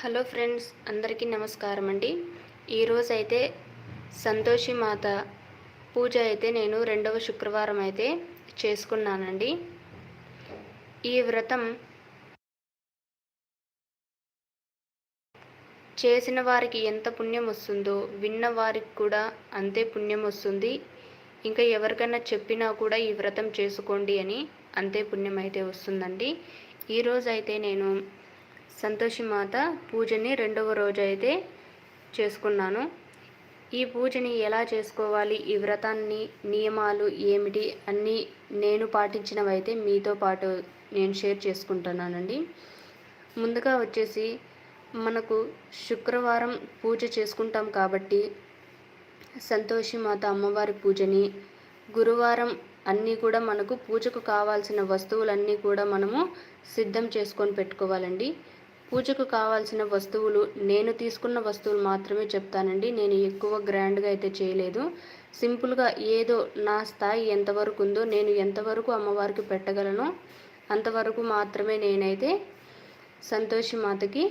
Hello friends అందరికీ నమస్కారం అండి. ఈరోజు అయితే సంతోషి మాత పూజ అయితే నేను రెండవ శుక్రవారం అయితే చేసుకున్నానండి. ఈ వ్రతం చేసిన వారికి ఎంత పుణ్యం వస్తుందో విన్న వారికి కూడా అంతే పుణ్యం వస్తుంది. ఇంకా ఎవరికైనా చెప్పినా కూడా ఈ వ్రతం చేసుకోండి అని అంతే పుణ్యం అయితే వస్తుందండి. ఈరోజు అయితే నేను సంతోషి మాత పూజని రెండవ రోజు అయితే చేసుకున్నాను. ఈ పూజని ఎలా చేసుకోవాలి? ఈ వ్రతాన్ని నియమాలు ఏమిటి? అన్నీ నేను పాటించినవైతే మీతో పాటు నేను షేర్ చేసుకుంటున్నానండి. ముందుగా వచ్చేసి మనకు శుక్రవారం పూజ చేసుకుంటాం కాబట్టి సంతోషి మాత అమ్మవారి పూజని గురువారం అన్నీ కూడా మనకు పూజకు కావాల్సిన వస్తువులన్నీ కూడా మనము సిద్ధం చేసుకొని పెట్టుకోవాలండి. పూజకు కావాల్సిన వస్తువులు నేను తీసుకున్న వస్తువులు మాత్రమే చెప్తానండి. నేను ఎక్కువ గ్రాండ్గా అయితే చేయలేదు. సింపుల్గా ఏదో నా స్థాయి ఎంతవరకు ఉందో నేను ఎంతవరకు అమ్మవారికి పెట్టగలను అంతవరకు మాత్రమే నేనైతే సంతోషి మాతకి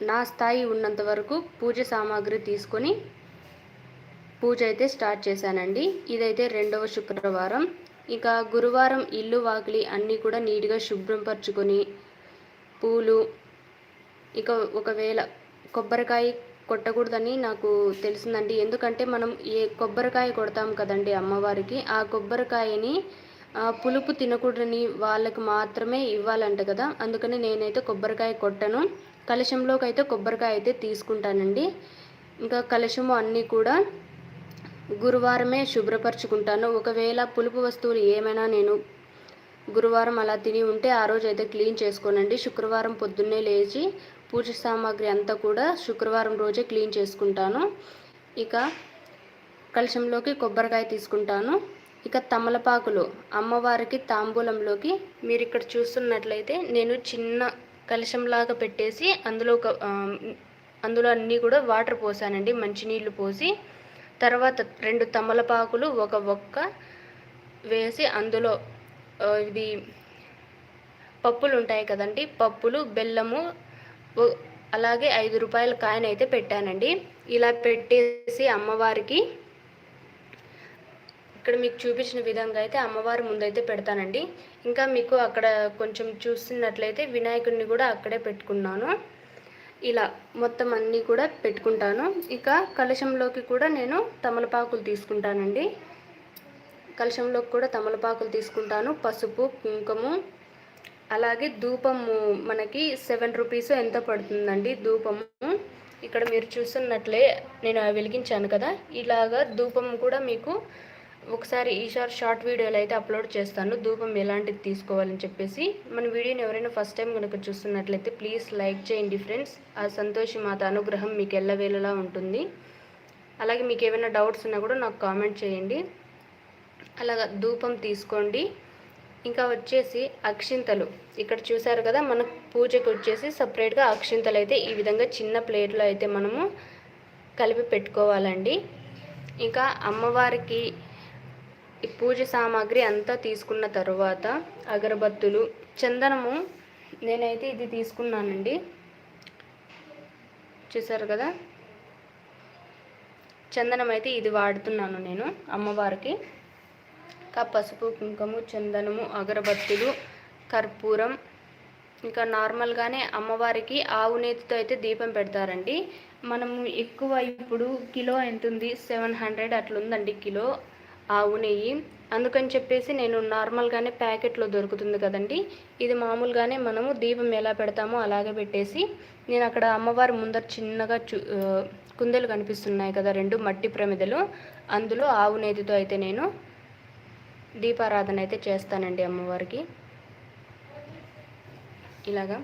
నా స్థాయి ఉన్నంత వరకు పూజ సామాగ్రి తీసుకొని పూజ అయితే స్టార్ట్ చేశానండి. ఇదైతే రెండవ శుక్రవారం. ఇక గురువారం ఇల్లు వాకిలి అన్నీ కూడా నీట్గా శుభ్రంపరచుకొని పూలు ఇక ఒకవేళ కొబ్బరికాయ కొట్టకూడదని నాకు తెలిసిందండి. ఎందుకంటే మనం ఏ కొబ్బరికాయ కొడతాం కదండి అమ్మవారికి ఆ కొబ్బరికాయని పులుపు తినకూడని వాళ్ళకి మాత్రమే ఇవ్వాలంట కదా. అందుకని నేనైతే కొబ్బరికాయ కొట్టను. కలశంలోకి అయితే కొబ్బరికాయ అయితే తీసుకుంటానండి. ఇంకా కలశము అన్నీ కూడా గురువారమే శుభ్రపరచుకుంటాను. ఒకవేళ పులుపు వస్తువులు ఏమైనా నేను గురువారం అలా తిని ఉంటే ఆ రోజు అయితే క్లీన్ చేసుకోనండి. శుక్రవారం పొద్దున్నే లేచి పూజ సామాగ్రి అంతా కూడా శుక్రవారం రోజే క్లీన్ చేసుకుంటాను. ఇక కలశంలోకి కొబ్బరికాయ తీసుకుంటాను. ఇక తమలపాకులు అమ్మవారికి తాంబూలంలోకి మీరు ఇక్కడ చూస్తున్నట్లయితే నేను చిన్న కలశంలాగా పెట్టేసి అందులో ఒక అందులో అన్నీ కూడా వాటర్ పోసానండి. మంచినీళ్ళు పోసి తర్వాత రెండు తమలపాకులు ఒక ఒక్క వేసి అందులో ఇది పప్పులు ఉంటాయి కదండి. పప్పులు బెల్లము అలాగే ఐదు రూపాయల కాయన్ అయితే పెట్టానండి. ఇలా పెట్టేసి అమ్మవారికి ఇక్కడ మీకు చూపించిన విధంగా అయితే అమ్మవారి ముందైతే పెడతానండి. ఇంకా మీకు అక్కడ కొంచెం చూస్తున్నట్లయితే వినాయకుడిని కూడా అక్కడే పెట్టుకున్నాను. ఇలా మొత్తం అన్నీ కూడా పెట్టుకుంటాను. ఇక కలశంలోకి కూడా నేను తమలపాకులు తీసుకుంటానండి. కలశంలోకి కూడా తమలపాకులు తీసుకుంటాను. పసుపు కుంకుము అలాగే ధూపము మనకి సెవెన్ రూపీస్ ఎంత పడుతుందండి? ధూపము. ఇక్కడ మీరు చూస్తున్నట్లే నేను వెలిగించాను కదా. ఇలాగా ధూపం కూడా మీకు ఒకసారి ఈసారి షార్ట్ వీడియోలు అయితే అప్లోడ్ చేస్తాను. ధూపం ఎలాంటిది తీసుకోవాలని చెప్పేసి. మన వీడియోని ఎవరైనా ఫస్ట్ టైం కనుక చూస్తున్నట్లయితే ప్లీజ్ లైక్ చేయండి ఫ్రెండ్స్. ఆ సంతోషి మాత అనుగ్రహం మీకు ఎల్లవేళలా ఉంటుంది. అలాగే మీకు ఏమైనా డౌట్స్ ఉన్నా కూడా నాకు కామెంట్ చేయండి. అలాగా ధూపం తీసుకోండి. ఇంకా వచ్చేసి అక్షింతలు. ఇక్కడ చూసారు కదా మన పూజకు వచ్చేసి సపరేట్గా అక్షింతలు అయితే ఈ విధంగా చిన్న ప్లేట్లో అయితే మనము కలిపి పెట్టుకోవాలండి. ఇంకా అమ్మవారికి పూజ సామాగ్రి అంతా తీసుకున్న తర్వాత అగరబత్తులు చందనము నేనైతే ఇది తీసుకున్నానండి. చూసారు కదా? చందనం అయితే ఇది వాడుతున్నాను నేను అమ్మవారికి. ఇంకా పసుపు కుంకుమ చందనము అగరబత్తులు కర్పూరం. ఇంకా నార్మల్గానే అమ్మవారికి ఆవు నేతితో అయితే దీపం పెడతారండి. మనము ఎక్కువ ఇప్పుడు కిలో ఎంత ఉంది సెవెన్ హండ్రెడ్ అట్లుందండి కిలో ఆవు నెయ్యి. అందుకని చెప్పేసి నేను నార్మల్గానే ప్యాకెట్లో దొరుకుతుంది కదండి. ఇది మామూలుగానే మనము దీపం ఎలా పెడతామో అలాగే పెట్టేసి నేను అక్కడ అమ్మవారి ముందర చిన్నగా చూ కుందెలు కనిపిస్తున్నాయి కదా రెండు మట్టి ప్రమిదలు. అందులో ఆవు నేతితో అయితే నేను దీపారాధన అయితే చేస్తానండి అమ్మవారికి. ఇలాగా.